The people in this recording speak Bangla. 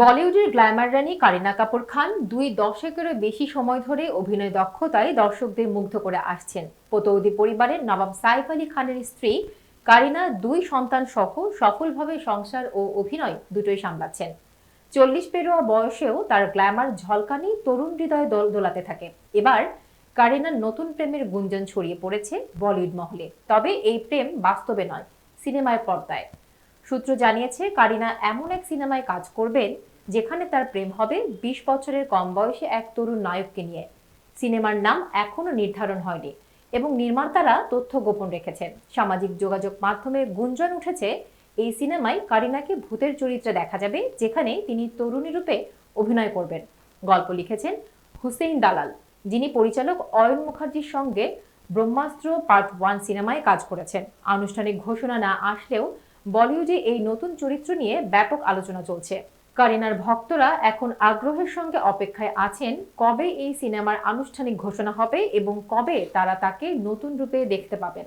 বলিউডের গ্ল্যামার রানী কারিনা কাপুর খান দুই দশকেরও বেশি সময় ধরে অভিনয় দক্ষতায় দর্শকদের মুগ্ধ করে আসছেন। পতৌদি পরিবারের নবাব সাইফ আলী খানের স্ত্রী কারিনা দুই সন্তান সহ সফলভাবে সংসার ও অভিনয় দুটোই সামলাচ্ছেন। চল্লিশ পেরোয়া বয়সেও তার গ্ল্যামার ঝলকানি তরুণ হৃদয় দোল দোলাতে থাকে। এবার কারিনার নতুন প্রেমের গুঞ্জন ছড়িয়ে পড়েছে বলিউড মহলে। তবে এই প্রেম বাস্তবে নয়, সিনেমার পর্দায়। সূত্র জানিয়েছে, কারিনা এমন এক সিনেমায় কাজ করবেন যেখানে তার প্রেম হবে বিশ বছরের কম বয়সী এক তরুণ নায়ককে নিয়ে। সিনেমার নাম এখনও নির্ধারণ হয়নি এবং নির্মাতারা তথ্য গোপন রেখেছেন। সামাজিক যোগাযোগ মাধ্যমে গুঞ্জন উঠেছে, এই সিনেমায় কারিনাকে ভূতের চরিত্রে দেখা যাবে যেখানে তিনি তরুণী রূপে অভিনয় করবেন। গল্প লিখেছেন হুসেইন দালাল, যিনি পরিচালক অয়ন মুখার্জির সঙ্গে ব্রহ্মাস্ত্র পার্ট ওয়ান সিনেমায় কাজ করেছেন। আনুষ্ঠানিক ঘোষণা না আসলেও বলিউডে এই নতুন চরিত্র নিয়ে ব্যাপক আলোচনা চলছে। কারিনার ভক্তরা এখন আগ্রহের সঙ্গে অপেক্ষায় আছেন কবে এই সিনেমার আনুষ্ঠানিক ঘোষণা হবে এবং কবে তারা তাকে নতুন রূপে দেখতে পাবেন।